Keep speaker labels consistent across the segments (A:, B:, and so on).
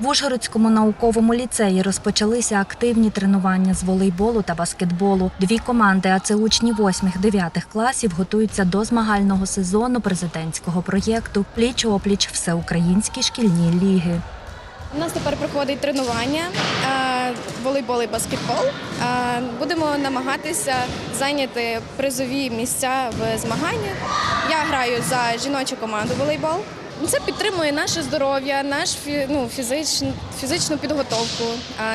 A: В Ужгородському науковому ліцеї розпочалися активні тренування з волейболу та баскетболу. Дві команди, а це учні 8-9 класів, готуються до змагального сезону президентського проєкту Пліч-опліч всеукраїнські шкільні ліги.
B: У нас тепер проходить тренування е, волейбол і баскетбол. Е, Будемо намагатися зайняти призові місця в змаганнях. Я граю за жіночу команду волейбол. Це підтримує наше здоров'я, наш ну, фізичну, підготовку,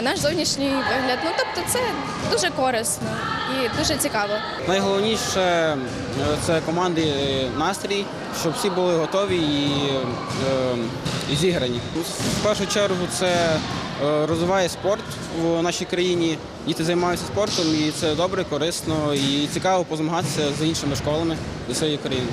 B: наш зовнішній вигляд. Ну тобто, це дуже корисно і дуже цікаво.
C: Найголовніше е, це команди е, настрій, щоб всі були готові і, е, зіграні. В першу чергу це розвиває спорт в нашій країні. Діти займаються спортом, і це добре, корисно і цікаво позмагатися з іншими школами зі своєї країни.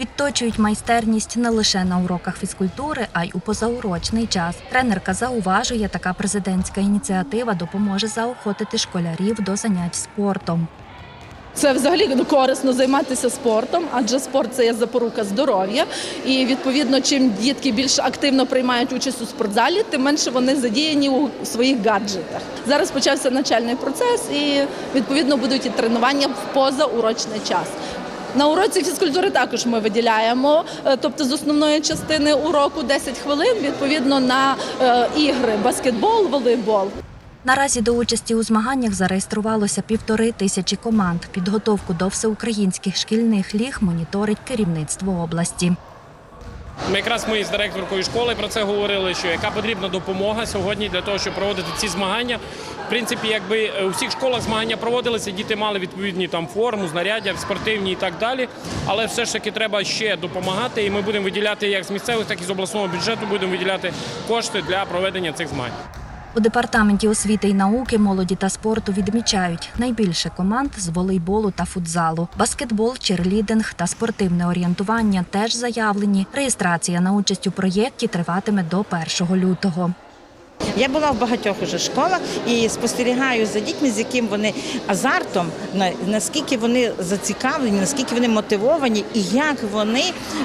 A: Відточують майстерність не лише на уроках фізкультури, а й у позаурочний час. Тренерка зауважує, така президентська ініціатива допоможе заохотити школярів до занять спортом.
D: Це взагалі ну, корисно займатися спортом, адже спорт це є запорука здоров'я. І відповідно, чим дітки більш активно приймають участь у спортзалі, тим менше вони задіяні у своїх гаджетах. Зараз почався навчальний процес, і відповідно будуть і тренування в позаурочний час. На уроці фізкультури також ми виділяємо, е, тобто з основної частини уроку 10 хвилин відповідно на е, ігри баскетбол, волейбол.
A: Наразі до участі у змаганнях зареєструвалося півтори тисячі команд. Підготовку до всеукраїнських шкільних ліг моніторить керівництво області.
E: Ми якраз ми з директоркою школи про це говорили, що яка потрібна допомога сьогодні для того, щоб проводити ці змагання. В принципі, якби е, у всіх школах змагання проводилися, діти мали відповідні там форму, знаряддя, спортивні і так далі. Але все ж таки треба ще допомагати, і ми будемо виділяти як з місцевих, так і з обласного бюджету будемо виділяти кошти для проведення цих змагань.
A: У департаменті освіти і науки, молоді та спорту відмічають найбільше команд з волейболу та футзалу. Баскетбол, черлідинг та спортивне орієнтування теж заявлені. Реєстрація на участь у проєкті триватиме до 1 лютого.
F: Я була в багатьох уже школах і спостерігаю за дітьми, з яким вони азартом, на- наскільки вони зацікавлені, наскільки вони мотивовані і як вони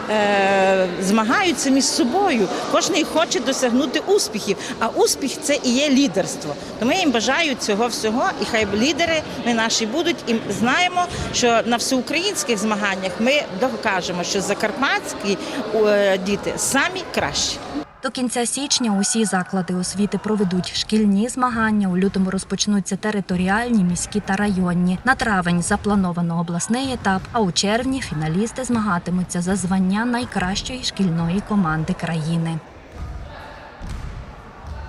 F: е, змагаються між собою. Кожен хоче досягнути успіхів, а успіх це і є лідерство. Тому я їм бажаю цього всього, і хай лідери ми наші будуть. І знаємо, що на всеукраїнських змаганнях ми докажемо, що закарпатські е, діти самі кращі.
A: До кінця січня усі заклади освіти проведуть шкільні змагання. У лютому розпочнуться територіальні, міські та районні. На травень заплановано обласний етап. А у червні фіналісти змагатимуться за звання найкращої шкільної команди країни.